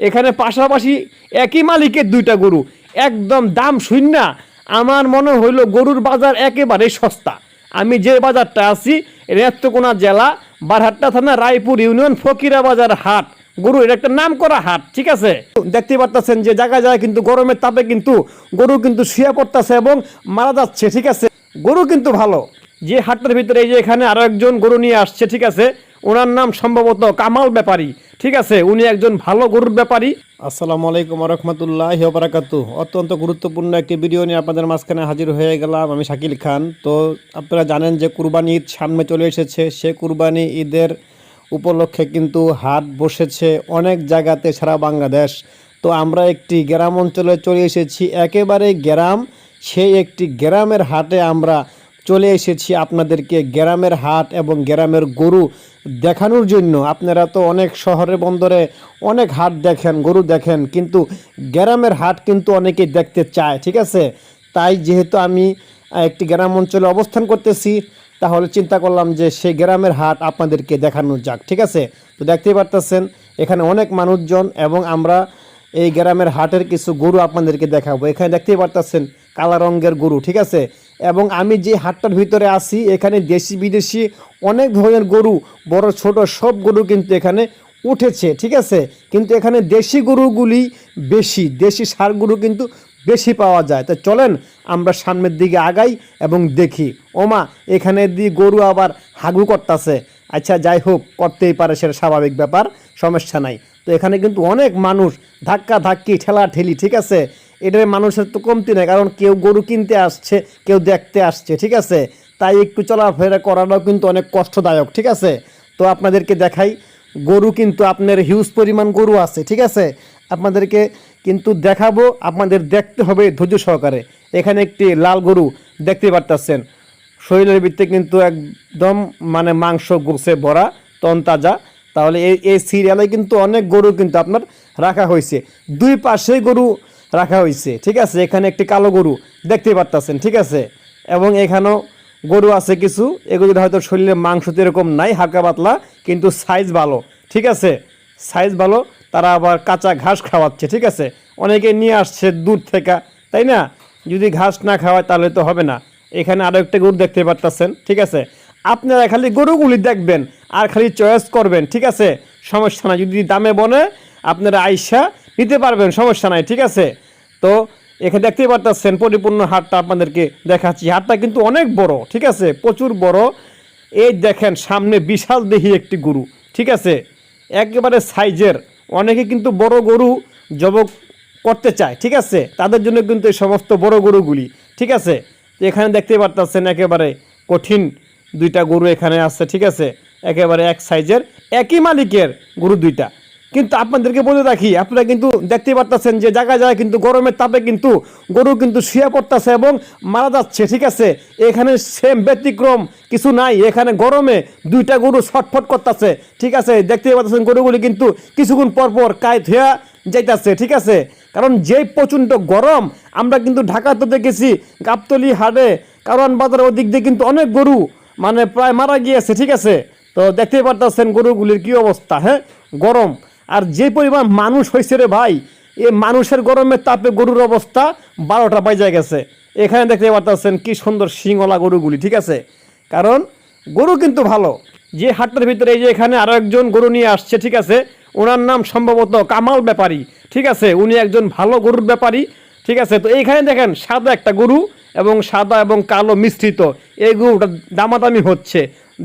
এখানে পাশাপাশি একই মালিকের দুইটা গরু। একদম দাম শূন্য। আমার মনে হইল গরুর বাজার একেবারে সস্তা। আমি যে বাজারটা আছি, নেত্রকোনা জেলা, বারহাট্টা থানা, রায়পুর ইউনিয়ন ফকিরা বাজার হাট। গরু এটা একটা নাম করা হাট, ঠিক আছে? দেখতে পারতেছেন যে জায়গায় জায়গায় কিন্তু গরমের তাপে কিন্তু গরু কিন্তু শুয়ে পড়তেছে এবং মারা যাচ্ছে, ঠিক আছে? গরু কিন্তু ভালো। যে হাটটার ভিতরে এই যে এখানে আরও একজন গরু নিয়ে আসছে, ঠিক আছে? ওনার নাম সম্ভবত কামাল ব্যাপারী। ঠিক আছে, উনি একজন ভালো গরুর ব্যাপারী। আসসালামু আলাইকুম রহমতুল্লাহ বারাকাতু অত্যন্ত গুরুত্বপূর্ণ একটি ভিডিও নিয়ে আপনাদের মাঝখানে হাজির হয়ে গেলাম আমি শাকিল খান। তো আপনারা জানেন যে কুরবানি ঈদ সামনে চলে এসেছে। সে কুরবানি ঈদের উপলক্ষে কিন্তু হাট বসেছে অনেক জায়গাতে সারা বাংলাদেশ। তো আমরা একটি গ্রাম অঞ্চলে চলে এসেছি। একেবারে গ্রাম, সেই একটি গ্রামের হাটে আমরা চলে এসেছি আপনাদেরকে গ্রামের হাট এবং গ্রামের গরু দেখানোর জন্য। আপনারা তো অনেক শহরে, বন্দরে অনেক হাট দেখেন, গরু দেখেন, কিন্তু গ্রামের হাট কিন্তু অনেকেই দেখতে চায়, ঠিক আছে? তাই যেহেতু আমি একটি গ্রাম অঞ্চলে অবস্থান করতেছি, তাহলে চিন্তা করলাম যে সেই গ্রামের হাট আপনাদেরকে দেখানো যাক, ঠিক আছে? তো দেখতেই পারতেছেন, এখানে অনেক মানুষজন এবং আমরা এই গ্রামের হাটের কিছু গরু আপনাদেরকে দেখাবো। এখানে দেখতেই পারতেছেন, কালা রঙের গরু, ঠিক আছে? এবং আমি যে হাটটার ভিতরে আসি এখানে দেশি বিদেশি অনেক ধরনের গরু, বড়, ছোট সব গরু কিন্তু এখানে উঠেছে, ঠিক আছে? কিন্তু এখানে দেশি গরুগুলি বেশি, দেশি সার গরু কিন্তু বেশি পাওয়া যায়। তো চলেন আমরা সামনের দিকে আগাই এবং দেখি। ওমা, এখানে দিয়ে গরু আবার হাগু করতেছে। আচ্ছা যাই হোক, করতেই পারে সেটা স্বাভাবিক ব্যাপার, সমস্যা নাই। তো এখানে কিন্তু অনেক মানুষ ধাক্কা ধাক্কি ঠেলা ঠেলি ঠিক আছে? এটার মানুষের তো কমতি নেই, কারণ কেউ গরু কিনতে আসছে, কেউ দেখতে আসছে, ঠিক আছে? তাই একটু চলাফেরা করাটাও কিন্তু অনেক কষ্টদায়ক, ঠিক আছে? তো আপনাদেরকে দেখাই, গরু কিন্তু আপনার হিউজ পরিমাণ গরু আছে, ঠিক আছে? আপনাদেরকে কিন্তু দেখাবো, আপনাদের দেখতে হবে ধৈর্য সহকারে। এখানে একটি লাল গরু দেখতে পারতেছেন। শরীরের ভিত্তি কিন্তু একদম মানে মাংস গোছে ভরা, তনতাজা। তাহলে এই এই সিরিয়ালে কিন্তু অনেক গরু কিন্তু আপনার রাখা হয়েছে। দুই পাশে গরু রাখা হয়েছে ঠিক আছে, এখানে একটি কালো গরু দেখতে পারতেছেন, ঠিক আছে? এবং এখানেও গরু আছে কিছু এগুলির হয়তো শরীরের মাংস তো এরকম নাই, হালকা পাতলা, কিন্তু সাইজ ভালো, ঠিক আছে? সাইজ ভালো, তারা আবার কাঁচা ঘাস খাওয়াচ্ছে, ঠিক আছে? অনেকে নিয়ে আসছে দূর থেকে, তাই না? যদি ঘাস না খাওয়ায় তাহলে তো হবে না। এখানে আরও একটা গরু দেখতে পারতেছেন, ঠিক আছে? আপনারা খালি গরুগুলি দেখবেন আর খালি চয়েস করবেন, ঠিক আছে? সমস্যা নাই, যদি দামে বনে, আপনারা আইসা নিতে পারবেন, সমস্যা নাই, ঠিক আছে? তো এখানে দেখতেই পারতেছেন, পরিপূর্ণ হাটটা আপনাদেরকে দেখাচ্ছি। হাটটা কিন্তু অনেক বড়, ঠিক আছে? প্রচুর বড়। এই দেখেন, সামনে বিশাল দেহি একটি গরু, ঠিক আছে? একেবারে সাইজের, অনেকে কিন্তু বড় গরু জবক করতে চায়, ঠিক আছে? তাদের জন্য কিন্তু এই সমস্ত বড় গরুগুলি, ঠিক আছে? তো এখানে দেখতে পারতেছেন, একেবারে কঠিন দুইটা গরু এখানে আছে, ঠিক আছে? একেবারে এক সাইজের, একই মালিকের গরু দুইটা। কিন্তু আপনাদেরকে বলে রাখি, আপনারা কিন্তু দেখতে পারতেছেন যে জায়গায় জায়গায় কিন্তু গরমের তাপে কিন্তু গরু কিন্তু শুয়ে পড়তেছে এবং মারা যাচ্ছে, ঠিক আছে? এখানে সেম ব্যতিক্রম কিছু নাই, এখানে গরমে দুইটা গরু ছটফট করতেছে, ঠিক আছে? দেখতে পাচ্ছেন গরুগুলি কিন্তু কিছুক্ষণ পর পর কায় ধুয়া যাইতেছে, ঠিক আছে? কারণ যেই প্রচণ্ড গরম, আমরা কিন্তু ঢাকাতে দেখেছি, গাবতলি হাটে কারণ বাজারের ওদিক দিয়ে কিন্তু অনেক গরু মানে প্রায় মারা গিয়েছে, ঠিক আছে? তো দেখতেই পারতেছেন গরুগুলির কি অবস্থা হ্যাঁ? গরম। আর যে পরিমাণ মানুষ হয়েছে রে ভাই, এই মানুষের গরমের তাপে গরুর অবস্থা বারোটা বাজে গেছে। এখানে দেখতে পারতেছেন কি সুন্দর শিংওয়ালা গরুগুলি, ঠিক আছে? কারণ গরু কিন্তু ভালো। যে হাটটার ভিতরে এই যে এখানে আরও একজন গরু নিয়ে আসছে, ঠিক আছে? ওনার নাম সম্ভবত কামাল ব্যাপারী, ঠিক আছে? উনি একজন ভালো গরুর ব্যাপারী, ঠিক আছে? তো এইখানে দেখেন, সাদা একটা গরু এবং সাদা এবং কালো মিশ্রিত। এই গরুটা দামাদামি হচ্ছে।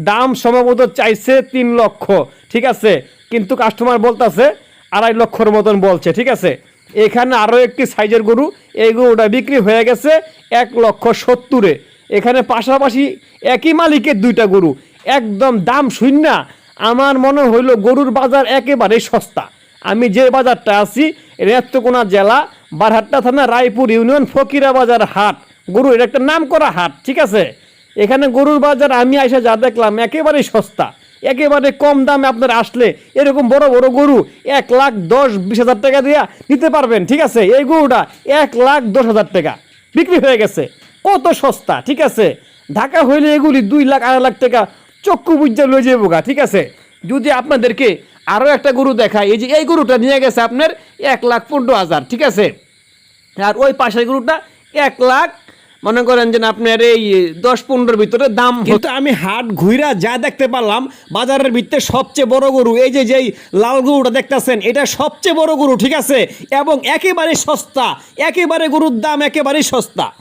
দাম সম্ভবত চাইছে তিন লক্ষ, ঠিক আছে? কিন্তু কাস্টমার বলতেছে, আড়াই লক্ষর মতন বলছে, ঠিক আছে? এখানে আরও একটি সাইজের গরু, এই গরুটা বিক্রি হয়ে গেছে এক লক্ষ সত্তরে। এখানে পাশাপাশি একই মালিকের দুইটা গরু। একদম দাম শূন্য। আমার মনে হইল গরুর বাজার একেবারে সস্তা। আমি যে বাজারটা আছি নেত্রকোনা জেলা, বারহাট্টা থানা, রায়পুর ইউনিয়ন ফকিরা বাজার হাট। গরু এটা একটা নাম করা হাট, ঠিক আছে? এখানে গরুর বাজার আমি আইসা যা দেখলাম একেবারেই সস্তা। একেবারে কম দামে আপনার আসলে এরকম বড় বড় গরু এক লাখ দশ বিশ হাজার টাকা দিয়ে নিতে পারবেন, ঠিক আছে? এই গরুটা এক লাখ দশ হাজার টাকা। বিক্রি হয়ে গেছে। কত সস্তা, ঠিক আছে? ঢাকা হইলে এগুলি দুই লাখ, আড়াই লাখ টাকা চক্ষু বুঝা লয়ে যাব গা, ঠিক আছে? যদি আপনাদেরকে আরও একটা গরু দেখায় এই যে এই গরুটা নিয়ে গেছে আপনার এক লাখ পনেরো হাজার, ঠিক আছে? আর ওই পাশের গরুটা এক লাখ মনে করেন যে আপনার এই দশ পনেরোর ভিতরে দাম কিন্তু আমি হাট ঘুইরা যা দেখতে পারলাম, বাজারের ভিতরে সবচেয়ে বড় গরু, এই যে যেই লাল গরুটা দেখতেছেন, এটা সবচেয়ে বড় গরু, ঠিক আছে? এবং একেবারে সস্তা, একেবারে গরুর দাম একেবারেই সস্তা।